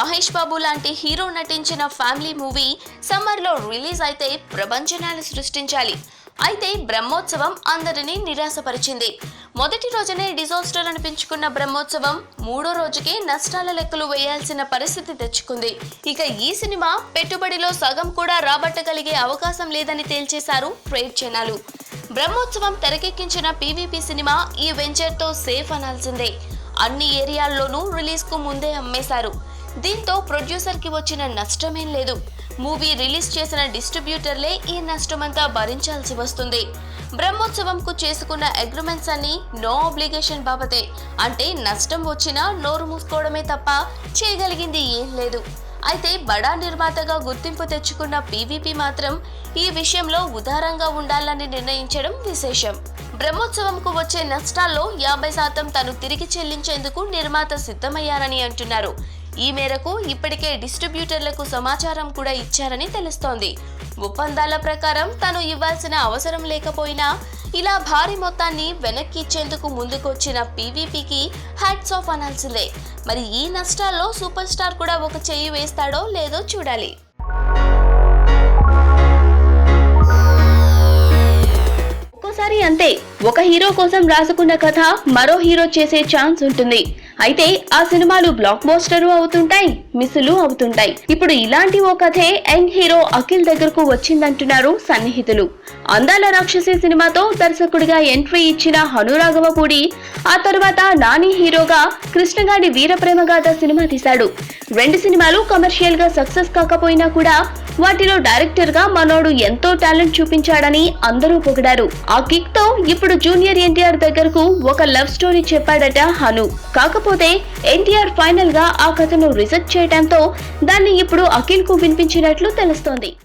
మహేష్ బాబు లాంటి హీరో నటించిన family movie సమ్మర్లో రిలీజ్ అయితే ప్రపంచనాలు సృష్టించాలి. అయితే బ్రహ్మోత్సవం అందరినీ నిరాశపరిచింది. మొదటి రోజునే డిజాస్టర్ అనిపించుకున్న బ్రహ్మోత్సవం మూడో రోజుకే నష్టాల లెక్కలు వేయాల్సిన పరిస్థితి తెచ్చుకుంది. ఇక ఈ సినిమా పెట్టుబడిలో సగం కూడా రాబట్టగలిగే అవకాశం లేదని తేల్చేశారు ట్రేడ్ జనాలు బ్రహ్మోత్సవం తెరకెక్కించిన పీవీపీ సినిమా ఈ వెంచర్తో సేఫ్ అనాల్సిందే. అన్ని ఏరియాల్లోనూ రిలీజ్కు ముందే అమ్మేశారు. దీంతో ప్రొడ్యూసర్కి వచ్చిన నష్టమేం లేదు. మూవీ రిలీజ్ చేసిన డిస్ట్రిబ్యూటర్లే ఈ నష్టమంతా భరించాల్సి వస్తుంది. బ్రహ్మోత్సవంకు చేసుకున్న అగ్రిమెంట్స్ అన్ని నో అబ్లిగేషన్ బాబతే. అంటే నష్టం వచ్చినా నోరు మూసుకోవడమే తప్ప చేయగలిగింది ఏం లేదు. అయితే బడా నిర్మాతగా గుర్తింపు తెచ్చుకున్న పీవీపీ మాత్రం ఈ విషయంలో ఉదారంగా ఉండాలని నిర్ణయించడం విశేషం. బ్రహ్మోత్సవంకు వచ్చే నష్టాల్లో యాభై శాతం తను తిరిగి చెల్లించేందుకు నిర్మాత సిద్ధమయ్యారని అంటున్నారు. ఈ మేరకు ఇప్పటికే డిస్ట్రిబ్యూటర్లకు సమాచారం కూడా ఇచ్చారని తెలుస్తోంది. ఒప్పందాల ప్రకారం తను ఇవ్వాల్సిన అవసరం లేకపోయినా ఇలా భారీ మొత్తాన్ని వెనక్కి ఇచ్చేందుకు ముందుకొచ్చిన పీవీపీకి హ్యాట్స్ ఆఫ్ అనాల్సిందే. మరి ఈ నష్టాల్లో సూపర్ స్టార్ కూడా ఒక చెయ్యి వేస్తాడో లేదో చూడాలి. ఒక్కోసారి అంతే. ఒక హీరో కోసం రాసుకున్న కథ మరో హీరో చేసే ఛాన్స్ ఉంటుంది. అయితే ఆ సినిమాలు బ్లాక్ మోస్టర్ అవుతుంటాయి మిస్సులు అవుతుంటాయి. ఇప్పుడు ఇలాంటి ఓ కథే యంగ్ హీరో అఖిల్ దగ్గరకు వచ్చిందంటున్నారు సన్నిహితులు. అందాల రాక్షసి సినిమాతో దర్శకుడిగా ఎంట్రీ ఇచ్చిన హనురాఘవపూడి ఆ తర్వాత నాని హీరోగా కృష్ణగాడి వీరప్రేమగాథ సినిమా తీశాడు. రెండు సినిమాలు కమర్షియల్గా సక్సెస్ కాకపోయినా కూడా వాటిలో డైరెక్టర్గా మనోడు ఎంతో టాలెంట్ చూపించాడని అందరూ పొగిడారు. ఆ కిక్తో ఇప్పుడు జూనియర్ ఎన్టీఆర్ దగ్గరకు ఒక లవ్ స్టోరీ చెప్పాడట హను. కాకపోతే ఎన్టీఆర్ ఫైనల్గా ఆ కథను రిజెక్ట్ చేయడంతో దాన్ని ఇప్పుడు అఖిల్కు వినిపించినట్లు తెలుస్తోంది.